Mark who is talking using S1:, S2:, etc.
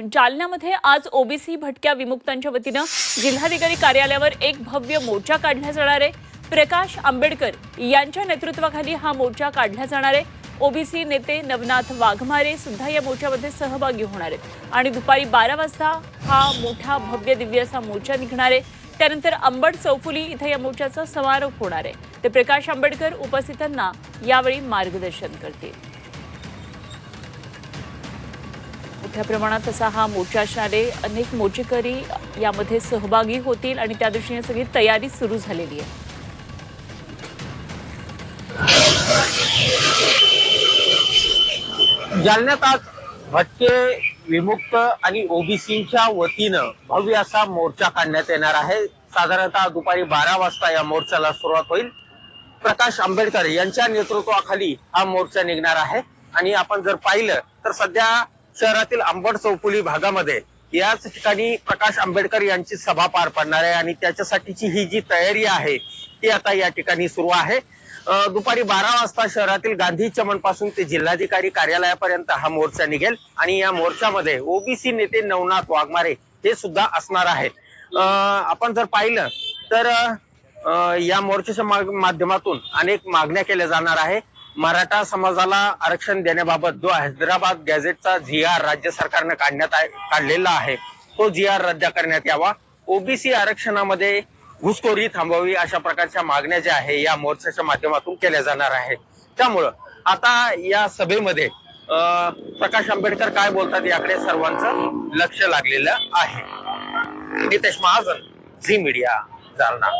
S1: जालन्यामध्ये आज ओबीसी भटक्या विमुक्तांच्या वतीनं जिल्हाधिकारी कार्यालयावर एक भव्य मोर्चा काढला जाणार आहे. प्रकाश आंबेडकर यांच्या नेतृत्वाखाली हा मोर्चा काढला जाणार आहे. ओबीसी नेते नवनाथ वाघमारे सुद्धा या मोर्चामध्ये सहभागी होणार आहेत. आणि दुपारी बारा वाजता हा मोठा भव्य दिव्य असा मोर्चा निघणार आहे. त्यानंतर अंबड चौफुली इथं या मोर्चाचा समारोप होणार आहे. ते प्रकाश आंबेडकर उपस्थितांना यावेळी मार्गदर्शन करतील. मोठ्या प्रमाणात असा हा मोर्चा असणारे अनेक मोर्चेकरी यामध्ये सहभागी होतील आणि त्या दृष्टीने सगळी तयारी सुरू झालेली आहे.
S2: जालन्यात आज भटके विमुक्त आणि ओबीसीच्या वतीनं भव्य असा मोर्चा काढण्यात येणार आहे. साधारणतः दुपारी बारा वाजता या मोर्चाला सुरुवात होईल. प्रकाश आंबेडकर यांच्या नेतृत्वाखाली हा मोर्चा निघणार आहे. आणि आपण जर पाहिलं तर सध्या शहरातील आंबड चौफुली भागामध्ये याच ठिकाणी प्रकाश आंबेडकर यांची सभा पार पडणार आहे आणि त्याच्यासाठीची ही जी तयारी आहे ती आता या ठिकाणी सुरू आहे. दुपारी बारा वाजता शहरातील गांधी चमनपासून ते जिल्हाधिकारी कार्यालयापर्यंत हा मोर्चा निघेल आणि या मोर्चामध्ये ओबीसी नेते नवनाथ वाघमारे हे सुद्धा असणार आहेत. अं, आपण जर पाहिलं तर अं, या मोर्चाच्या माध्यमातून अनेक मागण्या केल्या जाणार आहे. मराठा समाजाला आरक्षण देण्याबाबत जो हैदराबाद गॅझेटचा जी आर राज्य सरकारनं काढण्यात काढलेला आहे तो जी आर रद्द करण्यात यावा. ओबीसी आरक्षणामध्ये घुसखोरी थांबवावी अशा प्रकारच्या मागण्या ज्या आहे या मोर्चाच्या माध्यमातून केल्या जाणार आहे. त्यामुळं आता या सभेमध्ये प्रकाश आंबेडकर काय बोलतात याकडे सर्वांचं लक्ष लागलेलं आहे. Nitesh Mahajan Zee media Jalna.